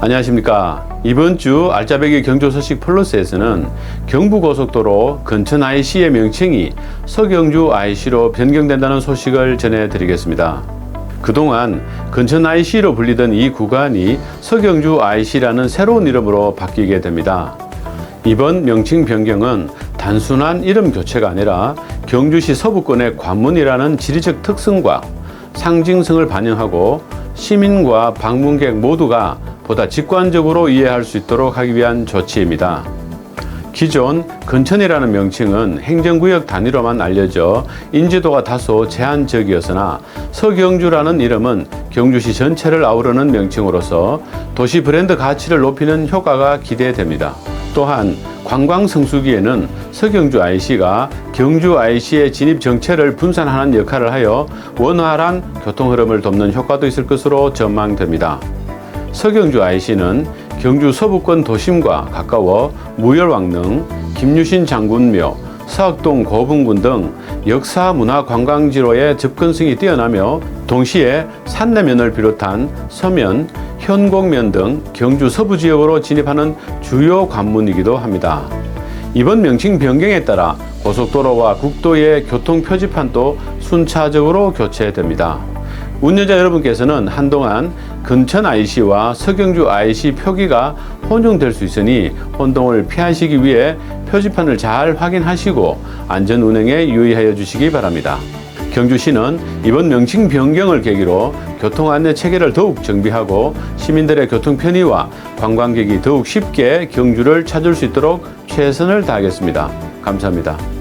안녕하십니까. 이번 주 알짜배기 경조 소식 플러스에서는 경부고속도로 근천 IC의 명칭이 서경주 IC로 변경된다는 소식을 전해드리겠습니다. 그동안 근천 IC로 불리던 이 구간이 서경주 IC라는 새로운 이름으로 바뀌게 됩니다. 이번 명칭 변경은 단순한 이름 교체가 아니라 경주시 서부권의 관문이라는 지리적 특성과 상징성을 반영하고 시민과 방문객 모두가 보다 직관적으로 이해할 수 있도록 하기 위한 조치입니다. 기존 근천이라는 명칭은 행정구역 단위로만 알려져 인지도가 다소 제한적이었으나 서경주라는 이름은 경주시 전체를 아우르는 명칭으로서 도시 브랜드 가치를 높이는 효과가 기대됩니다. 또한 관광 성수기에는 서경주 IC가 경주 IC의 진입 정체를 분산하는 역할을 하여 원활한 교통 흐름을 돕는 효과도 있을 것으로 전망됩니다. 서경주 IC는 경주 서부권 도심과 가까워 무열왕릉, 김유신 장군묘, 서학동 고분군 등 역사 문화 관광지로의 접근성이 뛰어나며 동시에 산내면을 비롯한 서면, 현곡면 등 경주 서부 지역으로 진입하는 주요 관문이기도 합니다. 이번 명칭 변경에 따라 고속도로와 국도의 교통 표지판도 순차적으로 교체됩니다. 운전자 여러분께서는 한동안 근천 IC와 서경주 IC 표기가 혼용될 수 있으니 혼동을 피하시기 위해 표지판을 잘 확인하시고 안전 운행에 유의하여 주시기 바랍니다. 경주시는 이번 명칭 변경을 계기로 교통 안내 체계를 더욱 정비하고 시민들의 교통 편의와 관광객이 더욱 쉽게 경주를 찾을 수 있도록 최선을 다하겠습니다. 감사합니다.